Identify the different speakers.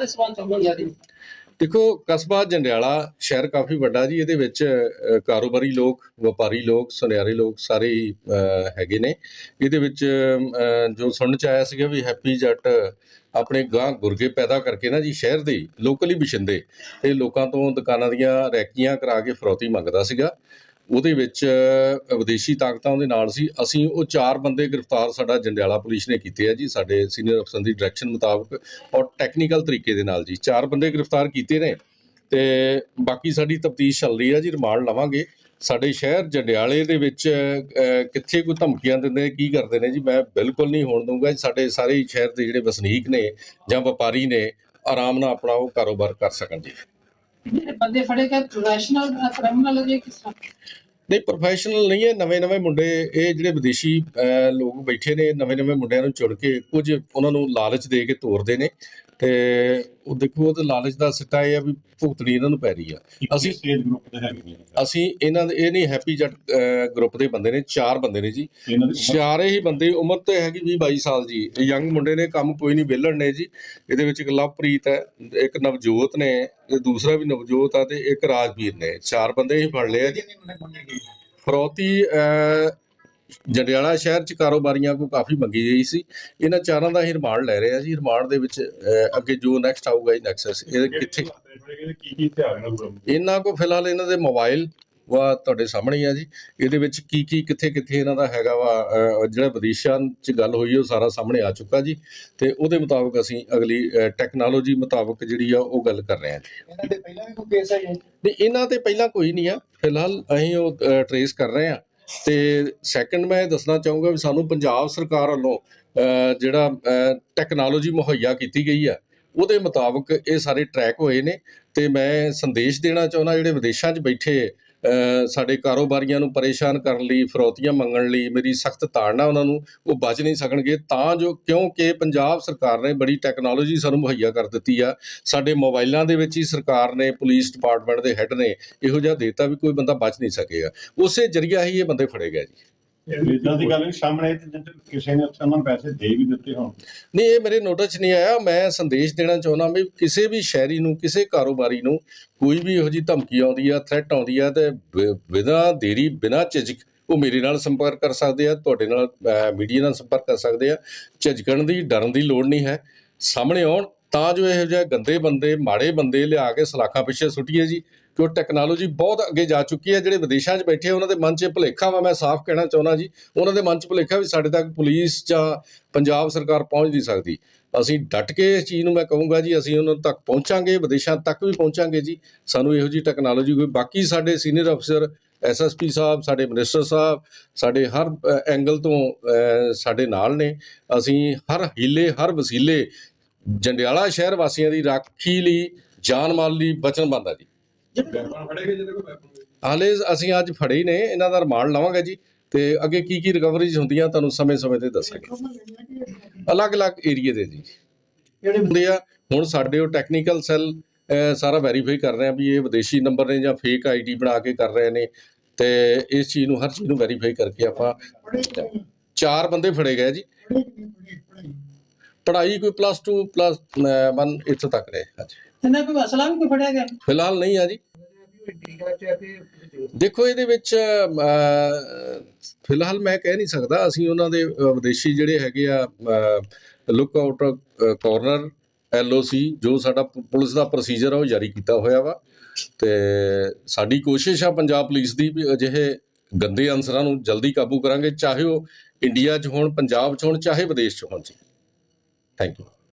Speaker 1: ਕਾਹਦੇ ਸਬੰਧ ਚ ਹੋਣ ਜਾ? ਰਹੀ
Speaker 2: ਦੇਖੋ, ਕਸਬਾ ਜੰਡਿਆਲਾ ਸ਼ਹਿਰ ਕਾਫੀ ਵੱਡਾ ਜੀ, ਇਹਦੇ ਵਿੱਚ ਕਾਰੋਬਾਰੀ ਲੋਕ, ਵਪਾਰੀ ਲੋਕ, ਸੁਨਿਆਰੇ ਲੋਕ ਸਾਰੇ ਹੀ ਹੈਗੇ ਨੇ। ਇਹਦੇ ਵਿੱਚ ਜੋ ਸੁਣਨ ਚ ਆਇਆ ਸੀਗਾ ਵੀ ਹੈਪੀ ਜੱਟ ਆਪਣੇ ਗਾਂ ਗੁਰਗੇ ਪੈਦਾ ਕਰਕੇ ਨਾ ਜੀ ਸ਼ਹਿਰ ਦੇ, ਲੋਕਲੀ ਬਿਸ਼ਿੰਦੇ ਤੇ ਲੋਕਾਂ ਤੋਂ ਦੁਕਾਨਾਂ ਦੀਆਂ ਰੈਕੀਆਂ ਕਰਾ ਕੇ ਫਰੌਤੀ ਮੰਗਦਾ ਸੀਗਾ। ਉਹਦੇ ਵਿੱਚ ਵਿਦੇਸ਼ੀ ਤਾਕਤਾਂ ਦੇ ਨਾਲ ਸੀ। ਅਸੀਂ ਉਹ ਚਾਰ ਬੰਦੇ ਗ੍ਰਿਫਤਾਰ ਸਾਡਾ ਜੰਡਿਆਲਾ ਪੁਲਿਸ ਨੇ ਕੀਤੇ ਆ ਜੀ ਸਾਡੇ ਸੀਨੀਅਰ ਅਫਸਰ ਦੀ ਡਾਇਰੈਕਸ਼ਨ ਮੁਤਾਬਕ ਔਰ ਟੈਕਨੀਕਲ ਤਰੀਕੇ ਦੇ ਨਾਲ ਜੀ। ਚਾਰ ਬੰਦੇ ਗ੍ਰਿਫਤਾਰ ਕੀਤੇ ਨੇ ਤੇ ਬਾਕੀ ਸਾਡੀ ਤਫਤੀਸ਼ ਚੱਲ ਰਹੀ ਆ ਜੀ ਰਿਮਾਂਡ ਲਵਾਂਗੇ। ਸਾਡੇ ਸ਼ਹਿਰ ਜੰਡਿਆਲੇ ਦੇ ਵਿੱਚ ਕਿੱਥੇ ਕੋਈ ਧਮਕੀਆਂ ਦਿੰਦੇ ਨੇ, ਕੀ ਕਰਦੇ ਨੇ ਜੀ ਮੈਂ ਬਿਲਕੁਲ ਨਹੀਂ ਹੋਣ ਦਊਂਗਾ ਸਾਡੇ ਸਾਰੇ ਸ਼ਹਿਰ ਦੇ ਜਿਹੜੇ ਵਸਨੀਕ ਨੇ ਜਾਂ ਵਪਾਰੀ ਨੇ ਆਰਾਮ ਨਾਲ ਆਪਣਾ ਉਹ ਕਾਰੋਬਾਰ ਕਰ ਸਕਣ ਜੀ।
Speaker 1: ਜਿਹੜੇ ਬੰਦੇ ਫੜੇ ਗਏ ਪ੍ਰੋਫੈਸ਼ਨਲ ਕ੍ਰਿਮੀਨਲ ਜੇ ਕਿਸ ਤਰ੍ਹਾਂ?
Speaker 2: ਨਹੀਂ ਪ੍ਰੋਫੈਸ਼ਨਲ ਨਹੀਂ ਹੈ ਨਵੇਂ ਨਵੇਂ ਮੁੰਡੇ ਇਹ ਜਿਹੜੇ ਵਿਦੇਸ਼ੀ ਅਹ, ਲੋਕ ਬੈਠੇ ਨੇ ਨਵੇਂ ਨਵੇਂ ਮੁੰਡਿਆਂ ਨੂੰ ਚੁਣ ਕੇ ਕੁਝ ਉਹਨਾਂ ਨੂੰ ਲਾਲਚ ਦੇ ਕੇ ਤੋਰਦੇ ਨੇ। ਤੇ ਉਹ ਦੇਖੋ ਉਹਦੇ ਲਾਲਚ ਦਾ ਸਿੱਟਾ ਇਹ ਆ ਵੀ ਭੁਗਤਣੀ ਇਹਨਾਂ ਨੂੰ ਪੈ ਰਹੀ ਆ। ਅਸੀਂ-
Speaker 3: ਏਜ ਗਰੁੱਪ ਦੇ ਹੈਗੇ
Speaker 2: ਅਸੀਂ ਇਹਨਾਂ ਦੇ ਇਹ ਨਹੀਂ ਹੈਪੀ ਜੱਟ ਗਰੁੱਪ ਦੇ ਬੰਦੇ ਨੇ ਚਾਰ ਬੰਦੇ ਨੇ ਜੀ। ਚਾਰੇ ਹੀ ਬੰਦੇ ਉਮਰ ਤੇ ਹੈਗੀ 20 22 ਸਾਲ ਜੀ। ਯੰਗ ਮੁੰਡੇ ਨੇ ਕੰਮ ਕੋਈ ਨਹੀਂ ਵਿਹਲਣ ਨੇ ਜੀ। ਇਹਦੇ ਵਿੱਚ ਇੱਕ ਲਵਪ੍ਰੀਤ ਹੈ ਇੱਕ ਨਵਜੋਤ ਨੇ ਤੇ ਦੂਸਰਾ ਵੀ ਨਵਜੋਤ ਆ ਤੇ ਇੱਕ ਰਾਜਵੀਰ ਨੇ। ਚਾਰ ਬੰਦੇ ਹੀ ਫੜ ਲਏ ਆ ਜੀ। ਫਰੌਤੀ ਜੰਡਿਆਲਾ ਸ਼ਹਿਰ ਚ ਕਾਰੋਬਾਰੀਆਂ ਕੋ ਕਾਫੀ ਮੰਗੀ ਗਈ ਸੀ। ਇਹਨਾਂ ਚਾਰਾਂ ਦਾ ਹੀ ਰਿਮਾਂਡ ਲੈ ਰਹੇ ਆ ਜੀ ਰਿਮਾਂਡ ਦੇ ਵਿੱਚ ਅਹ, ਅੱਗੇ ਜੋ ਨੈਕਸਟ ਆਊਗਾ ਜੀ ਨੈਕਸਸ ਇਹ ਕਿੱਥੇ
Speaker 3: ਕੀ ਕੀ ਹਥਿਆਰ ਇਹਨਾਂ ਕੋਲ
Speaker 2: ਇਹਨਾਂ ਕੋ ਫਿਲਹਾਲ ਇਹਨਾਂ ਦੇ ਮੋਬਾਈਲ ਵਾ ਤੁਹਾਡੇ ਸਾਹਮਣੇ ਹੀ ਆ ਜੀ। ਇਹਦੇ ਵਿੱਚ ਕੀ ਕੀ ਕਿੱਥੇ ਕਿੱਥੇ ਇਹਨਾਂ ਦਾ ਹੈਗਾ ਵਾ ਅਹ, ਜਿਹੜਾ ਵਿਦੇਸ਼ਾਂ ਚ ਗੱਲ ਹੋਈ ਉਹ ਸਾਰਾ ਸਾਹਮਣੇ ਆ ਚੁੱਕਾ ਜੀ। ਤੇ ਉਹਦੇ ਮੁਤਾਬਕ ਅਸੀਂ ਅਗਲੀ ਟੈਕਨੋਲੋਜੀ ਮੁਤਾਬਕ ਜਿਹੜੀ ਆ ਉਹ ਗੱਲ ਕਰ ਰਹੇ ਹਾਂ
Speaker 4: ਇਹਨਾਂ ਦੇ ਪਹਿਲਾਂ ਵੀ ਕੋਈ ਕੇਸ ਹੈ ਜੀ
Speaker 2: ਨਹੀਂ ਇਹਨਾਂ ਤੇ ਪਹਿਲਾਂ ਕੋਈ ਨਹੀਂ ਆ। ਫਿਲਹਾਲ ਅਸੀਂ ਉਹ ਟਰੇਸ ਕਰ ਰਹੇ ਆ। ਤੇ ਸੈਕੰਡ ਮੈਂ ਇਹ ਦੱਸਣਾ ਚਾਹੂੰਗਾ ਵੀ ਸਾਨੂੰ ਪੰਜਾਬ ਸਰਕਾਰ ਵੱਲੋਂ ਅਹ, ਜਿਹੜਾ ਟੈਕਨੋਲੋਜੀ ਮੁਹੱਈਆ ਕੀਤੀ ਗਈ ਹੈ ਉਹਦੇ ਮੁਤਾਬਕ ਇਹ ਸਾਰੇ ਟਰੈਕ ਹੋਏ ਨੇ ਤੇ ਮੈਂ ਸੰਦੇਸ਼ ਦੇਣਾ ਚਾਹੁੰਦਾ ਜਿਹੜੇ ਵਿਦੇਸ਼ਾਂ 'ਚ ਬੈਠੇ ਸਾਡੇ ਕਾਰੋਬਾਰੀਆਂ ਨੂੰ ਪਰੇਸ਼ਾਨ ਕਰਨ ਲਈ, ਫਰੋਤੀਆਂ ਮੰਗਣ ਲਈ ਮੇਰੀ ਸਖਤ ਤਾੜਨਾ ਉਹਨਾਂ ਨੂੰ, ਉਹ ਬਚ ਨਹੀਂ ਸਕਣਗੇ। ਤਾਂ ਜੋ ਕਿਉਂਕਿ ਪੰਜਾਬ ਸਰਕਾਰ ਨੇ ਬੜੀ ਟੈਕਨੋਲੋਜੀ ਸਾਨੂੰ ਮੁਹੱਈਆ ਕਰ ਦਿੱਤੀ ਆ, ਸਾਡੇ ਮੋਬਾਈਲਾਂ ਦੇ ਵਿੱਚ ਹੀ ਸਰਕਾਰ ਨੇ ਪੁਲਿਸ ਡਿਪਾਰਟਮੈਂਟ ਦੇ ਹੈੱਡ ਨੇ ਇਹੋ ਜਿਹਾ ਦਿੱਤਾ ਵੀ ਕੋਈ ਬੰਦਾ ਬਚ ਨਹੀਂ ਸਕੇਗਾ ਉਸੇ ਜਰੀਆ ਹੀ ਇਹ ਬੰਦੇ ਫੜੇ ਗਏ ਜੀ।
Speaker 3: ਇਦਾਂ ਦੀ ਗੱਲ ਨਹੀਂ, ਸਾਹਮਣੇ ਤੇ ਜੇ ਕਿਸੇ ਨੇ ਉੱਥੇ ਉਹਨਾਂ ਨੂੰ ਪੈਸੇ ਦੇ ਵੀ ਦਿੱਤੇ ਹੋਣ।
Speaker 2: ਨਹੀਂ, ਇਹ ਮੇਰੇ ਨੋਟਿਸ 'ਚ ਨਹੀਂ ਆਇਆ। ਮੈਂ ਸੰਦੇਸ਼ ਦੇਣਾ ਚਾਹੁੰਦਾ ਵੀ ਕਿਸੇ ਵੀ ਸ਼ਹਿਰੀ ਨੂੰ, ਕਿਸੇ ਕਾਰੋਬਾਰੀ ਨੂੰ ਕੋਈ ਵੀ ਇਹੋ ਜਿਹੀ ਧਮਕੀ ਆਉਂਦੀ ਆ ਥ੍ਰੈਟ ਆਉਂਦੀ ਆ ਤੇ ਬਿਨਾਂ ਦੇਰੀ, ਬਿਨਾਂ ਝਿਜਕ ਉਹ ਮੇਰੇ ਨਾਲ ਸੰਪਰਕ ਕਰ ਸਕਦੇ ਆ, ਤੁਹਾਡੇ ਨਾਲ ਮੀਡੀਆ ਨਾਲ ਸੰਪਰਕ ਕਰ ਸਕਦੇ ਆ। ਝਿਜਕਣ ਦੀ, ਡਰਨ ਦੀ ਲੋੜ ਨਹੀਂ ਹੈ। ਸਾਹਮਣੇ ਆਉਣ ਤਾਂ ਜੋ ਇਹੋ ਜਿਹੇ ਗੰਦੇ ਬੰਦੇ, ਮਾੜੇ ਬੰਦੇ ਲਿਆ ਕੇ ਸਲਾਖਾਂ ਪਿੱਛੇ ਸੁੱਟੀਏ ਜੀ। ਜੋ ਉਹ ਟੈਕਨੋਲੋਜੀ ਬਹੁਤ ਅੱਗੇ ਜਾ ਚੁੱਕੀ ਹੈ ਜਿਹੜੇ ਵਿਦੇਸ਼ਾਂ 'ਚ ਬੈਠੇ ਆ, ਉਹਨਾਂ ਦੇ ਮਨ 'ਚ ਭੁਲੇਖਾ ਵਾ ਮੈਂ ਸਾਫ਼ ਕਹਿਣਾ ਚਾਹੁੰਦਾ ਜੀ ਉਹਨਾਂ ਦੇ ਮਨ 'ਚ ਭੁਲੇਖਾ ਵੀ ਸਾਡੇ ਤੱਕ ਪੁਲਿਸ ਜਾਂ ਪੰਜਾਬ ਸਰਕਾਰ ਪਹੁੰਚ ਨਹੀਂ ਸਕਦੀ। ਅਸੀਂ ਡਟ ਕੇ ਇਸ ਚੀਜ਼ ਨੂੰ ਮੈਂ ਕਹੂੰਗਾ ਜੀ ਅਸੀਂ ਉਹਨਾਂ ਤੱਕ ਪਹੁੰਚਾਂਗੇ ਵਿਦੇਸ਼ਾਂ ਤੱਕ ਵੀ ਪਹੁੰਚਾਂਗੇ ਜੀ। ਸਾਨੂੰ ਇਹੋ ਜੀ ਟੈਕਨੋਲੋਜੀ ਕੋਈ ਬਾਕੀ ਸਾਡੇ ਸੀਨੀਅਰ ਅਫਸਰ ਐਸਐਸਪੀ ਸਾਹਿਬ ਸਾਡੇ ਮਿਨਿਸਟਰ ਸਾਹਿਬ ਸਾਡੇ ਹਰ ਐਂਗਲ ਤੋਂ ਸਾਡੇ ਨਾਲ ਨੇ। ਅਸੀਂ ਹਰ ਹੀਲੇ ਹਰ ਵਸੀਲੇ ਜੰਡਿਆਲਾ ਸ਼ਹਿਰ ਵਾਸੀਆਂ ਦੀ ਰਾਖੀ ਲਈ ਜਾਨ ਮਾਲ ਲਈ ਵਚਨਬੱਧ ਆ ਜੀ। ਹਾਲੇ ਅਸੀਂ ਅੱਜ ਫੜੇ ਹੀ ਨੇ ਇਹਨਾਂ ਦਾ ਰਿਮਾਂਡ ਲਵਾਂਗੇ ਜੀ ਤੇ ਅੱਗੇ ਕੀ ਕੀ ਰਿਕਵਰੀਜ਼ ਹੁੰਦੀਆਂ ਤੁਹਾਨੂੰ ਸਮੇਂ-ਸਮੇਂ ਤੇ ਦੱਸਾਂਗੇ। ਅਲੱਗ-ਅਲੱਗ ਏਰੀਏ ਦੇ ਜੀ। ਜਿਹੜੇ ਹੁੰਦੇ ਆ ਹੁਣ ਸਾਡੇ ਉਹ ਟੈਕਨੀਕਲ ਸੈੱਲ ਸਾਰਾ ਵੈਰੀਫਾਈ ਕਰ ਰਹੇ ਆ ਵੀ ਇਹ ਵਿਦੇਸ਼ੀ ਨੰਬਰ ਨੇ ਜਾਂ ਫੇਕ ਆਈਡੀ ਬਣਾ ਕੇ ਕਰ ਰਹੇ ਨੇ ਤੇ ਇਸ ਚੀਜ਼ ਨੂੰ ਹਰ ਚੀਜ਼ ਨੂੰ ਵੈਰੀਫਾਈ ਕਰਕੇ ਆਪਾਂ ਚਾਰ ਬੰਦੇ ਫੜੇ ਗਏ ਜੀ। ਪੜ੍ਹਾਈ ਕੋਈ ਪਲੱਸ 2 ਪਲੱਸ 1 ਇੱਥੋਂ ਤੱਕ ਰਹੇ ਹਾਂਜੀ
Speaker 1: ਇਹਨਾਂ ਕੋਈ ਅਸਲਾ ਵੀ ਕੋਈ ਫੜਿਆ ਗਿਆ?
Speaker 2: ਫਿਲਹਾਲ ਨਹੀਂ ਆ ਜੀ। ਦੇਖੋ, ਇਹਦੇ ਵਿੱਚ ਫਿਲਹਾਲ ਮੈਂ ਕਹਿ ਨਹੀਂ ਸਕਦਾ। ਅਸੀਂ ਉਹਨਾਂ ਦੇ ਵਿਦੇਸ਼ੀ ਜਿਹੜੇ ਹੈਗੇ ਆ ਲੁੱਕ ਆਊਟ ਕਾਰਨਰ ਐਲਓਸੀ ਜੋ ਸਾਡਾ ਪੁਲਿਸ ਦਾ ਪ੍ਰੋਸੀਜਰ ਆ, ਉਹ ਜਾਰੀ ਕੀਤਾ ਹੋਇਆ ਵਾ। ਤੇ ਸਾਡੀ ਕੋਸ਼ਿਸ਼ ਆ ਪੰਜਾਬ ਪੁਲਿਸ ਦੀ ਵੀ ਅਜਿਹੇ ਗੰਦੇ ਅਨਸਰਾਂ ਨੂੰ ਜਲਦੀ ਕਾਬੂ ਕਰਾਂਗੇ, ਚਾਹੇ ਉਹ ਇੰਡੀਆ 'ਚ ਹੋਣ, ਪੰਜਾਬ 'ਚ ਹੋਣ, ਚਾਹੇ ਵਿਦੇਸ਼ 'ਚ ਹੋਣ ਜੀ। Thank you